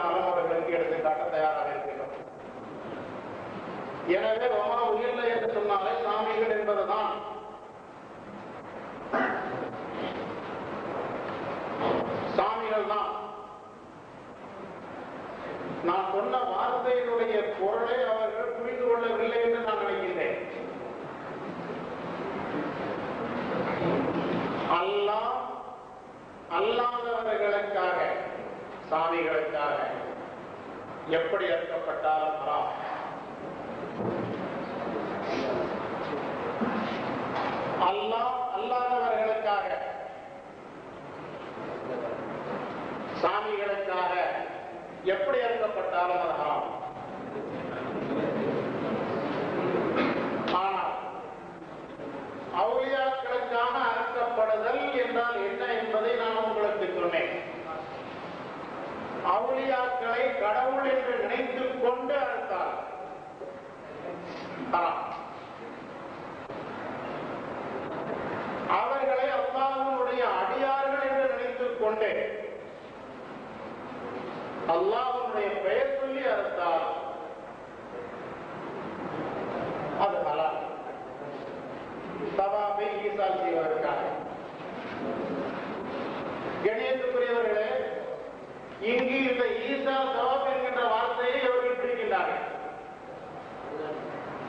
நானும் அவர்களுக்கு எடுத்துக்காட்ட தயாராக இருக்கின்றோம் எனவே ரோமா உயிரில்லை என்று சொன்னாலே சாமிகள் என்பதுதான். சாமிகள் தான் நான் சொன்ன வார்த்தையினுடைய பொருளை அவர்கள் புரிந்து கொள்ளவில்லை என்று நான் நினைக்கின்றேன் அல்லாஹ் அல்லாதவர்களுக்காக சாமிகளுக்காக எப்படி அறுக்கப்பட்டாலும் ஹராம் அல்லாஹ் அல்லாதவர்களுக்காக சாமிகளுக்காக எப்படி அறுக்கப்பட்டாலும் அது ஹராம். ஆனால் அவுளியாக்களுக்கான அறுக்கப்படுதல் என்றால் என்ன என்பதை நான் அவுளியாக்களை கடவுள் என்று நினைத்துக் கொண்டு அறுத்தார் அவர்களை அல்லாஹ்வுடைய அடியார்கள் என்று நினைத்துக் கொண்டே. அல்லாஹ்வுடைய பெயர் சொல்லி அறுத்தார் அது அலா சபாபை ஈசால் செய்வதற்காக. கணேசக்குரியவர்களே இங்கு இந்த ஈசா சவாப் என்கின்ற வார்த்தையை அவர்கள்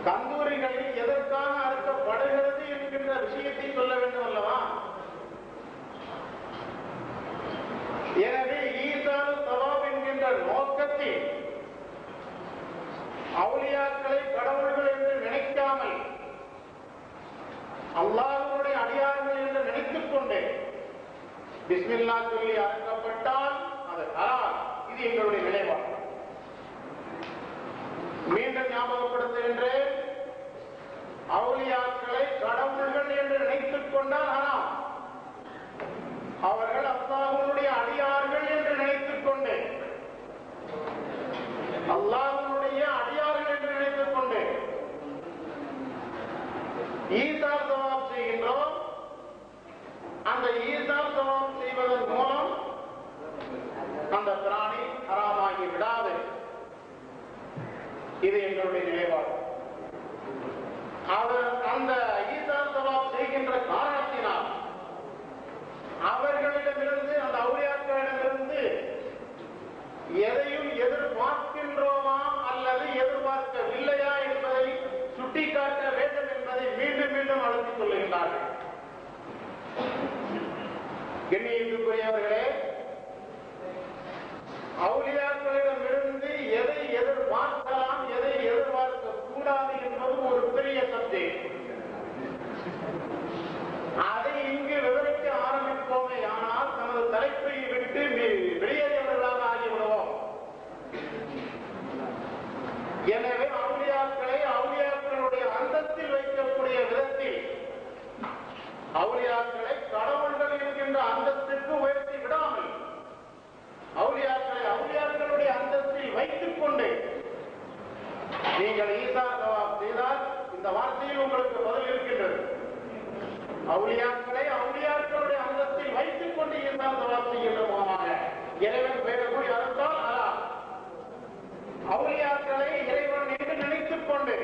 கந்தூரிகளை எதற்காக அறுக்கப்படுகிறது என்கின்ற விஷயத்தை சொல்ல வேண்டும் அல்லவா? எனவே ஈசா சவாப் என்கின்ற நோக்கத்தில் அவுளியாக்களை கடவுள்கள் என்று நினைக்காமல் அல்லாஹனுடைய அடியார்கள் என்று நினைத்துக் கொண்டு பிஸ்மில்லா சொல்லி அறுக்கப்பட்டால் அது ஹலால் இது எங்களுடைய நிலைப்பாடு மீண்டும் ஞாபகப்படுத்துகின்றேன் அவுளியாக்களை கடவுள்கள் என்று நினைத்துக் கொண்டால் ஹராம். அவர்கள் அல்லாஹனுடைய அடியார்கள் என்று நினைத்துக் கொண்டேன். அல்லாஹனுடைய அடியார்கள் என்று நினைத்துக் கொண்டேன். ஈசா சவாப் செய்கின்றோம். அந்த ஈசா சவாப் செய்வதன் மூலம் அந்த பிராணி ஹராமாகி விடாது. இது எங்களுடைய நிலைப்பாடு அவர் அந்த ஈசா சவாப் செய்கின்ற காரணத்தினால் அவர்களிடமிருந்து அந்த அவுளியாக்களிடமிருந்து எதையும் எதிர்பார்க்கின்றோமா அல்லது எதிர்பார்க்கவில்லையா என்பதை சுட்டிக்காட்ட வேண்டும் என்பதை மீண்டும் மீண்டும் அழுத்திக் கொள்கின்றார்கள். கண்ணியத்துக்குரியவர்களே أولياء அவுளியாக்களை அவுளியாக்களுடைய அந்தத்தில் வைத்துக் கொண்டு இருந்தால் சவாப் செய்கின்ற போனாங்க இறைவன் பெயரக்கூடிய அறுத்தால் அலா அவுளியாக்களை இறைவன் என்று நினைத்துக் கொண்டு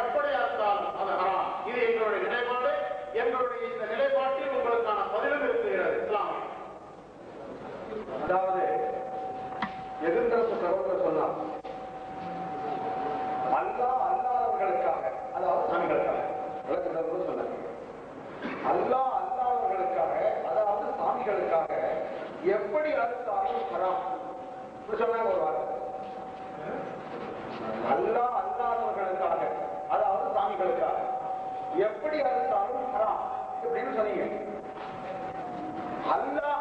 எப்படி அறுத்தால் அது ஹராம் இது எங்களுடைய நிலைப்பாடு. எங்களுடைய இந்த நிலைப்பாட்டில் உங்களுக்கான பதிலும் இருக்குகிறது இஸ்லாமில் அதாவது எதிர்த்தரப்பு சகோதரர் சொன்னார். அல்லா அல்லாதவர்களுக்காக அதாவது சாமிகளுக்காக சொன்னார். அல்லாஹ் அல்லாதவர்களுக்காக அதாவது சாமிகளுக்காக எப்படி அறுத்தாலும் ஹராம். சொன்னாங்க ஒரு வார்த்தை. அல்லா அல்லாதவர்களுக்காக அதாவது சாமிகளுக்காக எப்படி அறுத்தாலும் ஹராம். அப்படின்னு சொன்னீங்க. அல்லா